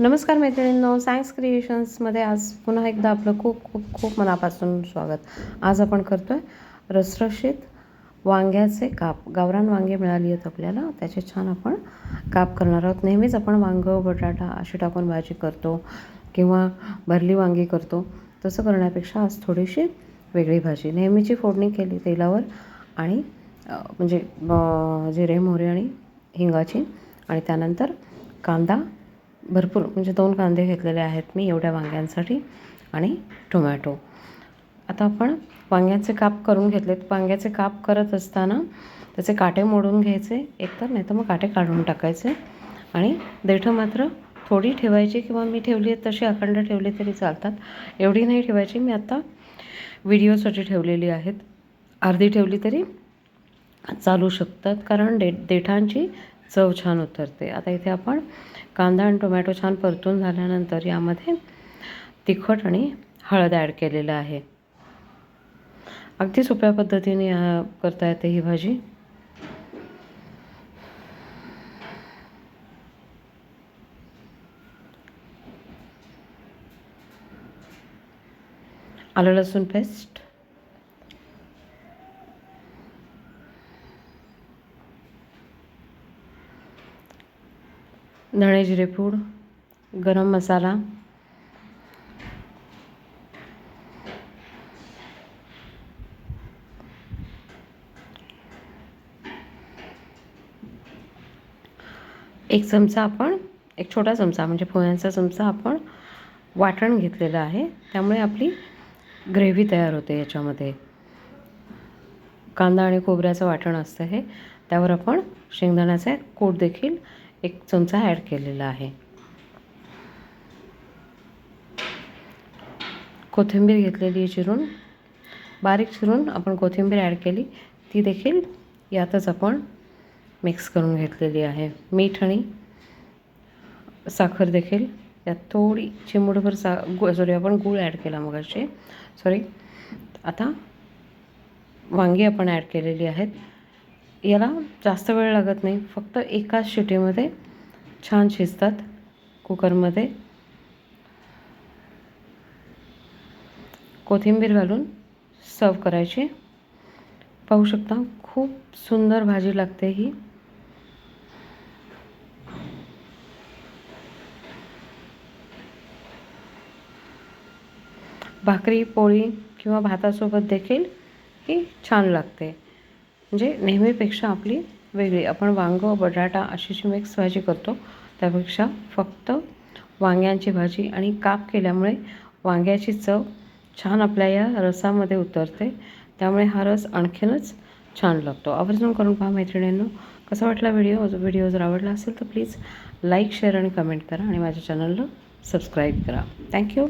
नमस्कार मैत्रिणींनो सायन्स क्रिएशन्समध्ये आज पुन्हा एकदा आपलं खूप खूप खूप मनापासून स्वागत. आज आपण करतो आहे रसरशीत वांग्याचे काप. गावरान वांगे मिळाली आहेत आपल्याला त्याचे छान आपण काप करणार आहोत. नेहमीच आपण वांगं बटाटा अशी टाकून भाजी करतो किंवा भरली वांगी करतो. तसं करण्यापेक्षा आज थोडीशी वेगळी भाजी. नेहमीची फोडणी केली तेलावर आणि म्हणजे जिरे मोहरी आणि हिंगाची आणि त्यानंतर कांदा भरपूर म्हणजे दोन कांदे घेतलेले आहेत मी एवढ्या वांग्यांसाठी आणि टोमॅटो. आता आपण वांग्याचे काप करून घेतलेत. वांग्याचे काप करत असताना त्याचे काटे मोडून घ्यायचे एकतर नाही तर मग काटे काढून टाकायचे आणि देठं मात्र थोडी ठेवायची किंवा मी ठेवली आहेत तशी अखंड ठेवली तरी चालतात. एवढी नाही ठेवायची. मी आता व्हिडिओसाठी ठेवलेली आहेत. अर्धी ठेवली तरी चालू शकतात. कारण डे देठांची चव छान उतरते. आता इथे आपण कांदा आणि टोमॅटो छान परतून झाल्यानंतर यामध्ये तिखट आणि हळद ॲड केलेलं आहे. अगदी सोप्या पद्धतीने करता येते ही भाजी. आलं लसूण पेस्ट धणे जिरे पूड गरम मसाला एक चमचा आपण एक छोटा चमचा म्हणजे पोह्यांचा चमचा आपण वाटण घेतलेलं आहे. त्यामुळे आपली ग्रेव्ही तयार होते याच्यामध्ये. कांदा आणि खोबऱ्याचं वाटण असतं हे. त्यावर आपण शेंगदाण्याचा कोट देखील एक चमचा ॲड केलेला आहे. कोथिंबीर घेतलेली चिरून. बारीक चिरून आपण कोथिंबीर ॲड केली. ती देखील यातच आपण मिक्स करून घेतलेली आहे. मीठ आणि साखर देखील. यात थोडी चिमूटभर सा गु सॉरी आपण गूळ ॲड केला मग असे सॉरी आता वांगी आपण ॲड केलेली आहेत. याला जास्त वेळ लागत नाही. फक्त एकाच शिटीमध्ये छान शिजतात कुकरमध्ये. कोथिंबीर घालून सर्व करायची. पाहू शकता खूप सुंदर भाजी लागते ही. भाकरी पोळी किंवा भातासोबत देखील ही छान लागते. म्हणजे नेहमीपेक्षा आपली वेगळी. आपण वांगं बटाटा अशी जी मिक्स भाजी करतो. त्यापेक्षा फक्त वांग्यांची भाजी आणि काप केल्यामुळे वांग्याची चव छान आपल्या या रसामध्ये उतरते. त्यामुळे हा रस आणखीनच छान लागतो. आवर्जून करून पहा मैत्रिणींनो कसा वाटला व्हिडिओ? व्हिडिओ जर आवडला असेल तर प्लीज लाईक शेअर आणि कमेंट करा आणि माझ्या चॅनलला सबस्क्राईब करा. थँक्यू.